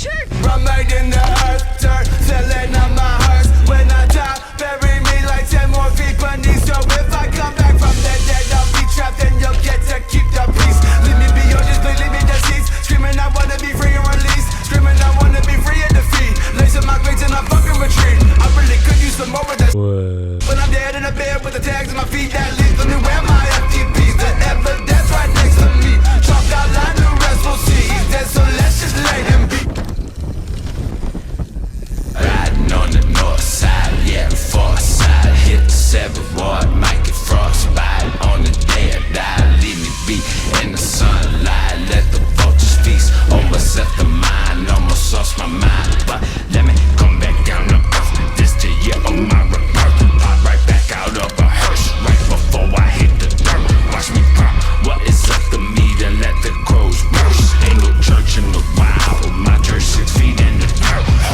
church. In the earth, dirt, selling on my hearse. When I die, bury me like 10 more feet beneath. So if I come back from the dead, I'll be trapped and you'll get to keep the peace. Leave me be yours, just leave me deceased. Screaming, I wanna be free and released. Screaming, I wanna be free and defeat. Lacing my grades and I fucking retreat. I really could use some more of that. When I'm dead in a bed with the tags on my feet, that leaves me where my said before,